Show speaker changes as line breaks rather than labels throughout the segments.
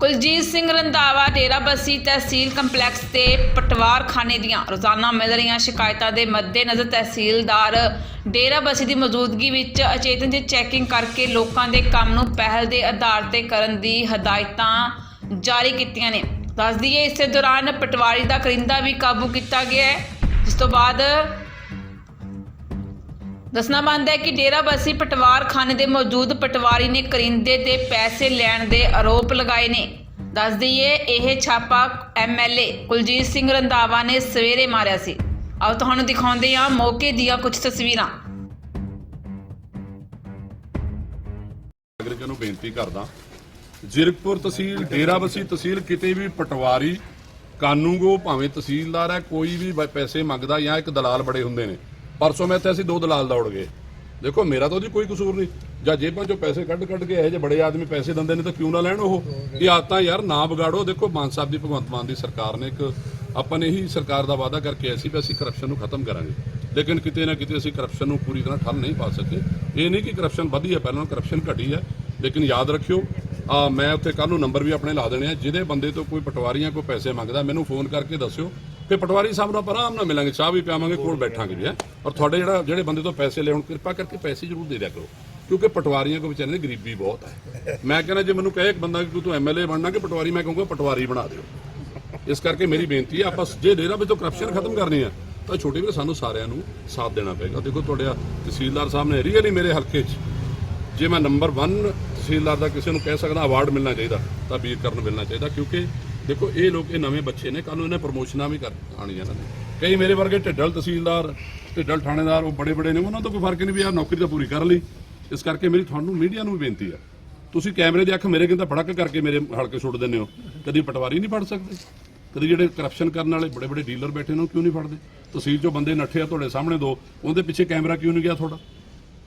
ਕੁਲਜੀਤ ਸਿੰਘ ਰੰਧਾਵਾ ਡੇਰਾਬੱਸੀ ਤਹਿਸੀਲ complex ਤੇ ਪਟਵਾਰਖਾਨੇ ਦੀਆਂ ਰੋਜ਼ਾਨਾ ਮਿਲ ਰਹੀਆਂ ਸ਼ਿਕਾਇਤਾਂ ਦੇ ਮੱਦੇਨਜ਼ਰ ਤਹਿਸੀਲਦਾਰ ਡੇਰਾਬੱਸੀ ਦੀ ਮੌਜੂਦਗੀ ਵਿੱਚ ਅਚੇਤਨ ਦੀ ਚੈਕਿੰਗ ਕਰਕੇ ਲੋਕਾਂ ਦੇ ਕੰਮ ਨੂੰ ਪਹਿਲ ਦੇ ਆਧਾਰ ਤੇ ਕਰਨ ਦੀ ਹਦਾਇਤਾਂ ਜਾਰੀ ਕੀਤੀਆਂ ਨੇ। ਦੱਸ ਦਈਏ, ਇਸੇ ਦੌਰਾਨ ਪਟਵਾਰੀ ਦਾ ਕਰਿੰਦਾ ਵੀ ਕਾਬੂ ਕੀਤਾ ਗਿਆ ਹੈ, ਜਿਸ ਤੋਂ ਬਾਅਦ ਦੱਸਣਾ ਬਣਦਾ ਹੈ ਕਿ ਡੇਰਾਬੱਸੀ ਪਟਵਾਰਖਾਨੇ ਦੇ ਮੌਜੂਦ ਪਟਵਾਰੀ ਨੇ ਕਰਿੰਦੇ ਤੇ ਪੈਸੇ ਲੈਣ ਦੇ ਆਰੋਪ ਲਗਾਏ ਨੇ। ਦੱਸ ਦਈਏ, ਇਹ ਛਾਪਾ ਐਮਐਲਏ ਕੁਲਜੀਤ ਸਿੰਘ ਰੰਧਾਵਾ ਨੇ ਸਵੇਰੇ ਮਾਰਿਆ ਸੀ। ਆਓ ਤੁਹਾਨੂੰ ਦਿਖਾਉਂਦੇ ਹਾਂ ਮੌਕੇ ਦੀਆਂ ਕੁਝ ਤਸਵੀਰਾਂ।
ਨਾਗਰਿਕਾਂ ਨੂੰ ਬੇਨਤੀ ਕਰਦਾ, ਜ਼ਿਰਕਪੁਰ ਤਹਿਸੀਲ ਡੇਰਾਬੱਸੀ ਤਹਿਸੀਲ ਕਿਤੇ ਵੀ ਪਟਵਾਰੀ ਕਾਨੂੰਗੋ, ਭਾਵੇਂ ਤਹਿਸੀਲਦਾਰ ਹੈ, ਕੋਈ ਵੀ ਪੈਸੇ ਮੰਗਦਾ ਜਾਂ ਇੱਕ ਦਲਾਲ ਬੜੇ ਹੁੰਦੇ ਨੇ। ਪਰਸੋਂ ਮੈਂ ਇੱਥੇ ਅਸੀਂ ਦੋ ਦਲਾਲ ਦੌੜ ਗਏ। ਦੇਖੋ, ਮੇਰਾ ਤਾਂ ਉਹਦੀ ਕੋਈ ਕਸੂਰ ਨਹੀਂ। ਜਾਂ ਜੇਬਾਂ ਚੋਂ ਪੈਸੇ ਕੱਢ ਕੱਢ ਕੇ ਇਹੋ ਜਿਹੇ ਬੜੇ ਆਦਮੀ ਪੈਸੇ ਦਿੰਦੇ ਨੇ ਤਾਂ ਕਿਉਂ ਨਾ ਲੈਣ ਉਹ? ਇਹ ਆਦਤਾਂ ਯਾਰ ਨਾ ਵਿਗਾੜੋ। ਦੇਖੋ, ਮਾਨ ਸਾਹਿਬ ਦੀ, ਭਗਵੰਤ ਮਾਨ ਦੀ ਸਰਕਾਰ ਨੇ ਇੱਕ ਆਪਾਂ ਨੇ ਹੀ ਸਰਕਾਰ ਦਾ ਵਾਅਦਾ ਕਰਕੇ ਆਏ ਸੀ ਵੀ ਅਸੀਂ ਕਰਪਸ਼ਨ ਨੂੰ ਖਤਮ ਕਰਾਂਗੇ। ਲੇਕਿਨ ਕਿਤੇ ਨਾ ਕਿਤੇ ਅਸੀਂ ਕਰਪਸ਼ਨ ਨੂੰ ਪੂਰੀ ਤਰ੍ਹਾਂ ਠੱਲ ਨਹੀਂ ਪਾ ਸਕੇ। ਇਹ ਨਹੀਂ ਕਿ ਕਰਪਸ਼ਨ ਵਧੀ ਹੈ, ਪਹਿਲਾਂ ਕਰਪਸ਼ਨ ਘਟੀ ਹੈ। ਲੇਕਿਨ ਯਾਦ ਰੱਖਿਓ, ਆ ਮੈਂ ਉੱਥੇ ਕੱਲ ਨੂੰ ਨੰਬਰ ਵੀ ਆਪਣੇ ਲਾ ਦੇਣੇ ਆ। ਜਿਹਦੇ ਬੰਦੇ ਤੋਂ ਕੋਈ ਪਟਵਾਰੀਆਂ ਕੋਈ ਪੈਸੇ ਮੰਗਦਾ, ਮੈਨੂੰ ਫੋਨ ਕਰਕੇ ਦੱਸਿਓ। ਫਿਰ ਪਟਵਾਰੀ ਸਾਹਿਬ ਨਾਲ ਆਪਾਂ ਆਰਾਮ ਨਾਲ ਮਿਲਾਂਗੇ, ਚਾਹ ਵੀ ਪਿਆਵਾਂਗੇ, ਕੋਲ ਬੈਠਾਂਗੇ ਵੀ, ਹੈ। ਔਰ ਤੁਹਾਡੇ ਜਿਹੜਾ, ਜਿਹੜੇ ਬੰਦੇ ਤੋਂ ਪੈਸੇ ਲੈਣ ਕਿਰਪਾ ਕਰਕੇ ਪੈਸੇ ਜ਼ਰੂਰ ਦੇ ਦਿਆ ਕਰੋ। ਕਿਉਂਕਿ ਪਟਵਾਰੀਆਂ ਕੋ ਵਿਚਾਰੇ ਦੀ ਗਰੀਬੀ ਬਹੁਤ ਹੈ। ਮੈਂ ਕਹਿੰਦਾ, ਜੇ ਮੈਨੂੰ ਕਹੇ ਇੱਕ ਬੰਦਾ ਕਿ ਤੂੰ ਐਮਐਲਏ ਬਣਨਾ, ਕਿ ਪਟਵਾਰੀ, ਮੈਂ ਕਹੂੰਗਾ ਪਟਵਾਰੀ ਬਣਾ ਦਿਓ। ਇਸ ਕਰਕੇ ਮੇਰੀ ਬੇਨਤੀ ਹੈ, ਆਪਾਂ ਜੇ ਡੇਰਾ ਵਿੱਚੋਂ ਕਰਪਸ਼ਨ ਖਤਮ ਕਰਨੀ ਹੈ, ਤਾਂ ਛੋਟੇ ਵੀਰ, ਸਾਨੂੰ ਸਾਰਿਆਂ ਨੂੰ ਸਾਥ ਦੇਣਾ ਪਏਗਾ। ਦੇਖੋ, ਤੁਹਾਡੇ ਤਹਿਸੀਲਦਾਰ ਸਾਹਿਬ ਨੇ ਰੀਅਲੀ ਮੇਰੇ ਹਲਕੇ 'ਚ, ਜੇ ਮੈਂ ਨੰਬਰ 1 ਤਹਿਸੀਲਦਾਰ ਦਾ ਕਿਸੇ ਨੂੰ ਕਹਿ ਸਕਦਾ ਅਵਾਰਡ ਮਿਲਣਾ ਚਾਹੀਦਾ, ਤਾਂ ਵੀਰ ਕਰਨ ਨੂੰ ਮਿਲਣਾ ਚਾਹੀਦਾ, ਕਿਉਂਕਿ ਦੇਖੋ, ਇਹ ਲੋਕ, ਇਹ ਨਵੇਂ ਬੱਚੇ ਨੇ ਕੱਲ ਨੂੰ ਇਹਨੇ ਪ੍ਰਮੋਸ਼ਨਾਂ ਵੀ ਕਰ ਆਣੀਆਂ ਇਹਨਾਂ ਨੇ। ਕਈ ਮੇਰੇ ਵਰਗੇ ਢਿੱਡਲ ਤਹਿਸੀਲਦਾਰ, ਢਿੱਡਲ ਥਾਣੇਦਾਰ, ਉਹ ਬੜੇ ਬੜੇ ਨੇ, ਉਹਨਾਂ ਤੋਂ ਕੋਈ ਫ਼ਰਕ ਨਹੀਂ ਵੀ ਆ ਨੌਕਰੀ ਤਾਂ ਪੂਰੀ ਕਰ ਲਈ। ਇਸ ਕਰਕੇ ਮੇਰੀ ਤੁਹਾਨੂੰ, ਮੀਡੀਆ ਨੂੰ ਵੀ ਬੇਨਤੀ ਆ। ਤੁਸੀਂ ਕੈਮਰੇ ਦੀ ਅੱਖ ਮੇਰੇ ਕਿੰਦਾ ਫੜਕ ਕਰਕੇ ਮੇਰੇ ਹਲਕੇ ਸੁੱਟ ਦਿੰਦੇ ਹੋ। ਕਦੀ ਪਟਵਾਰੀ ਨਹੀਂ ਫੜ ਸਕਦੇ। ਕਦੀ ਜਿਹੜੇ ਕਰਪਸ਼ਨ ਕਰਨ ਵਾਲੇ ਬੜੇ ਬੜੇ ਡੀਲਰ ਬੈਠੇ ਨੇ, ਉਹ ਕਿਉਂ ਨਹੀਂ ਫੜਦੇ? ਤਹਿਸੀਲ ਚੋਂ ਬੰਦੇ ਨੱਠੇ ਆ ਤੁਹਾਡੇ ਸਾਹਮਣੇ ਦੋ, ਉਹਦੇ ਪਿੱਛੇ ਕੈਮਰਾ ਕਿਉਂ ਨਹੀਂ ਗਿਆ ਤੁਹਾਡਾ?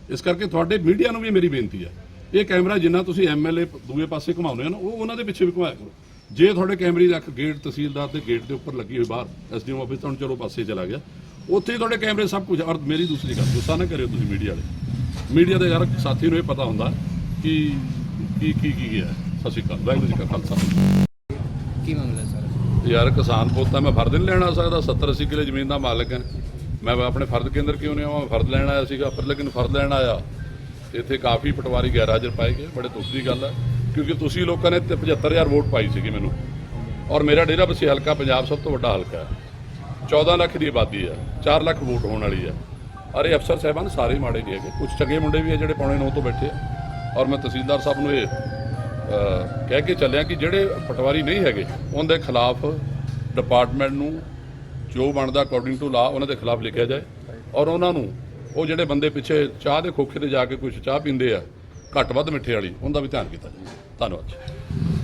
ਇਸ ਕਰਕੇ ਤੁਹਾਡੇ ਮੀਡੀਆ ਨੂੰ ਵੀ ਮੇਰੀ ਬੇਨਤੀ ਆ। ਇਹ ਕੈਮਰਾ ਜਿੰਨਾ ਤੁਸੀਂ ਐਮਐਲਏ ਦੂਏ ਪਾਸੇ ਘੁਮਾਉਂਦੇ ਹੋ ਨਾ, ਉਹ ਉਹਨਾਂ ਦੇ ਪਿੱਛੇ ਵੀ ਘੁਮਾਇਆ ਕਰੋ। ਜੇ ਤੁਹਾਡੇ ਕੈਮਰੇ ਦੀ ਅੱਖ ਗੇਟ ਤਹਿਸੀਲਦਾਰ ਦੇ ਗੇਟ ਦੇ ਉੱਪਰ ਲੱਗੀ ਹੋਈ ਬਾਹਰ ਐਸਡੀਐਮ ਆਫਿਸ ਤੋਂ ਚਲੋ ਪਾਸੇ ਚਲਾ ਗਿਆ। ਉੱਥੇ ਹੀ ਤੁਹਾਡੇ ਕੈਮਰੇ ਸਭ ਕੁਝ ਔਰ ਮੇਰੀ ਦੂਸਰੀ ਗੱਲ ਗੁੱਸਾ ਨਾ ਕਰਿਓ ਤੁਸੀਂ ਮੀਡੀਆ ਵਾਲੇ। ਮੀਡੀਆ ਦੇ ਯਾਰ ਸਾਥੀ ਨੂੰ ਇਹ ਪਤਾ ਹੁੰਦਾ ਕਿ ਕੀ ਕੀ ਕੀ ਗਿਆ। ਸਤਿ ਸ਼੍ਰੀ ਅਕਾਲ ਵਾਹਿਗੁਰੂ ਜੀ ਕਾ ਖਾਲਸਾ।
ਕੀ ਮਾਮਲਾ ਹੈ ਸਰ?
ਯਾਰ ਕਿਸਾਨ ਪੁੱਤ ਤਾਂ ਮੈਂ ਫਰਦ ਨਹੀਂ ਲੈਣ ਸਕਦਾ 70 80 ਕਿਲੇ ਜ਼ਮੀਨ ਦਾ ਮਾਲਕ ਹਾਂ ਮੈਂ ਆਪਣੇ ਫਰਦ ਕੇਂਦਰ ਕਿਉਂ ਨਹੀਂ ਆਵਾਂ? ਫਰਦ ਲੈਣ ਆਇਆ ਸੀਗਾ ਪਰ ਲੇਕਿਨ ਫਰਦ ਲੈਣ ਆਇਆ। ਇੱਥੇ ਕਾਫੀ ਪਟਵਾਰੀ ਗੈਰ ਹਾਜ਼ਰ ਪਾਏ ਗਏ ਬੜੇ ਦੁੱਖ ਦੀ ਗੱਲ ਹੈ ਕਿਉਂਕਿ ਤੁਸੀਂ ਲੋਕਾਂ ਨੇ ਤੇ 75000 ਵੋਟ ਪਾਈ ਸੀਗੀ ਮੈਨੂੰ। ਔਰ ਮੇਰਾ ਡੇਰਾ ਬਸੀ ਹਲਕਾ ਪੰਜਾਬ ਸਭ ਤੋਂ ਵੱਡਾ ਹਲਕਾ ਹੈ। 14 ਲੱਖ ਦੀ ਆਬਾਦੀ ਹੈ 4 ਲੱਖ ਵੋਟ ਹੋਣ ਵਾਲੀ ਹੈ। ਔਰ ਇਹ ਅਫਸਰ ਸਾਹਿਬਾਨ ਸਾਰੇ ਮਾੜੇ ਨਹੀਂ ਹੈਗੇ। ਕੁਝ ਚੰਗੇ ਮੁੰਡੇ ਵੀ ਹੈ ਜਿਹੜੇ ਪੌਣੇ 9 ਤੋਂ ਬੈਠੇ ਆ। ਔਰ ਮੈਂ ਤਹਿਸੀਲਦਾਰ ਸਾਹਿਬ ਨੂੰ ਇਹ ਕਹਿ ਕੇ ਚੱਲਿਆ ਕਿ ਜਿਹੜੇ ਪਟਵਾਰੀ ਨਹੀਂ ਹੈਗੇ ਉਹਨਾਂ ਦੇ ਖਿਲਾਫ ਡਿਪਾਰਟਮੈਂਟ ਨੂੰ ਜੋ ਬਣਦਾ ਅਕੋਰਡਿੰਗ ਟੂ ਲਾ ਉਹਨਾਂ ਦੇ ਖਿਲਾਫ ਲਿਖਿਆ ਜਾਏ। ਔਰ ਉਹਨਾਂ ਨੂੰ, ਉਹ ਜਿਹੜੇ ਬੰਦੇ ਪਿੱਛੇ ਚਾਹ ਦੇ ਖੋਖੇ ਤੇ ਜਾ ਕੇ ਕੁਝ ਚਾਹ ਪੀਂਦੇ ਆ ਘੱਟ ਵੱਧ ਮਿੱਠੇ ਵਾਲੀ ਉਹਦਾ ਵੀ ਧਿਆਨ ਕੀਤਾ ਜਾਵੇ। ਧੰਨਵਾਦ ਜੀ।